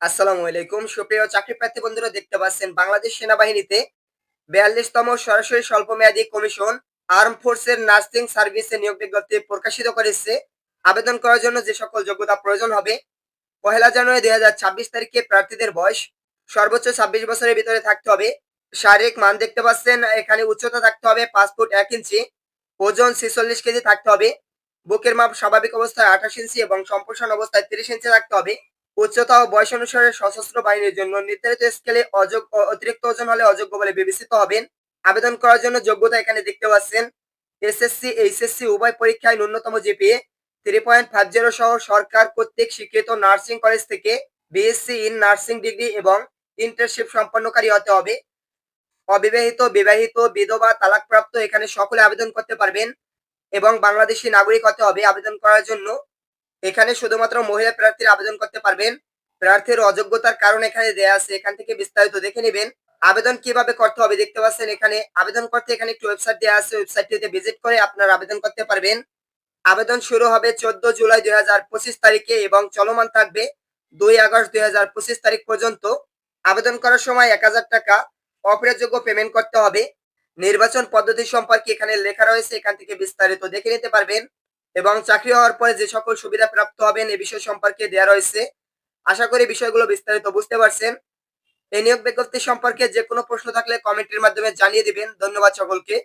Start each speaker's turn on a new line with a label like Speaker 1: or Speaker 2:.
Speaker 1: আসসালামু আলাইকুম। সুপ্রিয় চাকরি প্রার্থী বন্ধুরা, দেখতে পাচ্ছেন বাংলাদেশ সেনাবাহিনীতে বিয়াল্লিশতম সরাসরি স্বল্প স্বল্পমেয়াদী কমিশন আর্ম ফোর্সের নার্সিং সার্ভিসে নিয়োগ বিজ্ঞপ্তি প্রকাশিত করেছে। আবেদন করার জন্য যে সকল যোগ্যতা প্রয়োজন হবে, পহেলা জানুয়ারি দুই হাজার ছাব্বিশ তারিখে প্রার্থীদের বয়স সর্বোচ্চ ছাব্বিশ বছরের ভিতরে থাকতে হবে। শারীরিক মান দেখতে পাচ্ছেন, এখানে উচ্চতা থাকতে হবে পাঁচ ফুট এক ইঞ্চি, ওজন ছেচল্লিশ কেজি থাকতে হবে। বুকের মাপ স্বাভাবিক অবস্থায় আঠাশ ইঞ্চি এবং সম্প্রসারণ অবস্থায় তিরিশ ইঞ্চি থাকতে হবে। উচ্চতা ও বয়স অনুসারে সশস্ত্র বাহিনীর জন্য নির্ধারিত স্কেলে অযোগ্য অতিরিক্ত ওজন হলে অযোগ্য বলে বিবেচিত হবেন। আবেদন করার জন্য যোগ্যতা এখানে দেখতে পাচ্ছেন। এসএসসি, এইচএসসি উভয় পরীক্ষায় ন্যূনতম GPA three point five zero সহ সরকার কর্তৃক স্বীকৃত নার্সিং কলেজ থেকে বিএসসি ইন নার্সিং ডিগ্রি এবং ইন্টার্নশিপ সম্পন্নকারী হতে হবে। অবিবাহিত, বিবাহিত, বিধবা, তালাকপ্রাপ্ত এখানে সকলে আবেদন করতে পারবেন এবং বাংলাদেশি নাগরিক হতে হবে। আবেদন করার জন্য এখানে শুধুমাত্র মহিলা প্রার্থীরা আবেদন করতে পারবেন। প্রার্থীর অযোগ্যতার কারণ এখানে দেয়া আছে, এখান থেকে বিস্তারিত দেখে নেবেন। আবেদন কীভাবে করতে হবে দেখতে পাচ্ছেন এখানে। আবেদন করতে এখানে একটি ওয়েবসাইট দেওয়া আছে, ওয়েবসাইটটিতে ভিজিট করে আপনারা আবেদন করতে পারবেন। আবেদন শুরু হবে চোদ্দ জুলাই দুই হাজার পঁচিশ তারিখে এবং চলমান থাকবে দুই আগস্ট দুই হাজার পঁচিশ তারিখ পর্যন্ত। আবেদন করার সময় এক হাজার টাকা অপরাযোগ্য পেমেন্ট করতে হবে। নির্বাচন পদ্ধতি সম্পর্কে এখানে লেখা রয়েছে, এখান থেকে বিস্তারিত দেখে নিতে পারবেন। এবং চাকরি হওয়ার পরে যে সকল সুবিধা প্রাপ্ত হবেন এ বিষয় সম্পর্কে দেয়া রয়েছে। আশা করি বিষয়গুলো বিস্তারিত বুঝতে পারছেন। এই নিয়োগ বিজ্ঞপ্তি সম্পর্কে যে কোনো প্রশ্ন থাকলে কমেন্টের মাধ্যমে জানিয়ে দিবেন। ধন্যবাদ সকলকে।